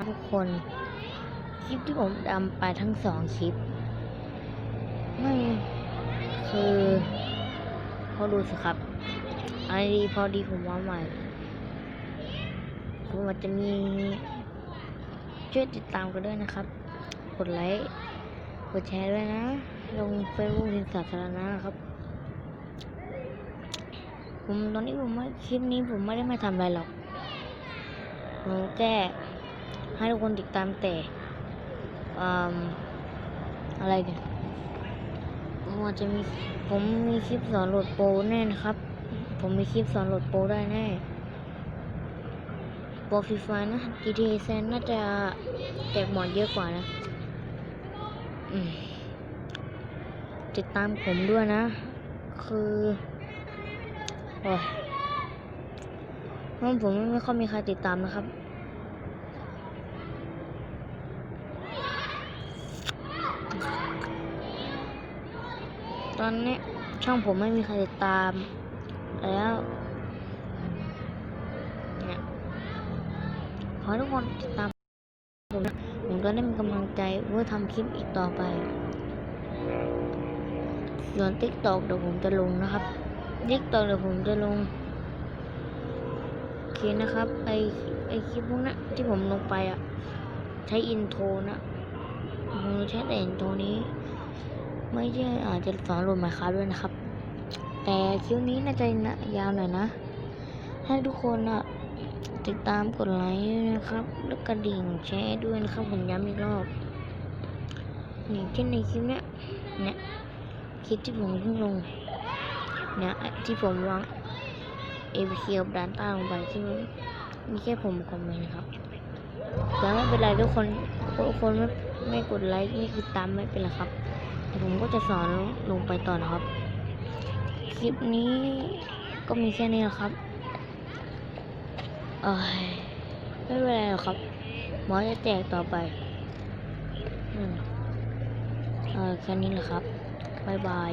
ครับทุกคน คลิปที่ผมดำไปทั้งสองคลิป มันคือพอดูสิครับอันนี้พอดีผมว่าใหม่ผมอาจจะมี ช่วยติดตามกันด้วยนะครับ กดไลค์กดแชร์ด้วยนะ ลงเฟซบุ๊กเป็นสาธารณะนะครับ ผมตอนนี้ผมไม่คลิปนี้ผมไม่ได้มาทำอะไรหรอกผมแค่ ให้ทุกคนติดตามแต่อะไรเนี่ยผมอาจจะมีผมมีคลิปสอนโหลดโปรแน่นะครับ ผมมีคลิปสอนโหลดโปรได้แน่โปรฟรีไฟนะ GTA แซนน่าจะแจกหมอนเยอะกว่านะติดตามผมด้วยนะ คือโอ้ยเพราะผมไม่ค่อยมีใครติดตามนะครับ ตอนนี้ช่องผมไม่มีใครติดตาม แล้วเนี่ยขอทุกคนติดตามผมนะผมจะได้มีกำลังใจเพื่อทำคลิปอีกต่อไป ส่วนติ๊กตอกเดี๋ยวผมจะลงนะครับติ๊กตอกเดี๋ยวผมจะลงโอเคนะครับไอไอคลิปพวกนั้นที่ผมลงไปอะ ใช้อินโทรนะผมใช้แต่อินโทรนี้ ไม่ใช่อาจจะสอนรวมหมายค้าด้วยนะครับ แต่คลิปนี้น่าจะยาวหน่อยนะ ให้ทุกคนอะติดตามกดไลค์นะครับ แล้วกระดิ่งแชร์ด้วยนะครับผมย้ำอีกรอบอย่างเช่นในคลิปเนี้ยเนี่ยคลิปที่ผมเพิ่งลงเนี่ยที่ผมวางเอพีเคียวดันต้าลงไปที่มันมีแค่ผมคอมเมนต์นะครับแต่ไม่เป็นไรทุกคนทุกคนไม่ไม่กดไลค์ไม่ติดตามไม่เป็นไรครับ ผมก็จะสอนลงไปต่อนะครับ คลิปนี้ก็มีแค่นี้แหละครับเอ้ยไม่เป็นไรหรอกครับ หมอจะแจกต่อไปอืมเออแค่นี้แหละครับ บ๊ายบาย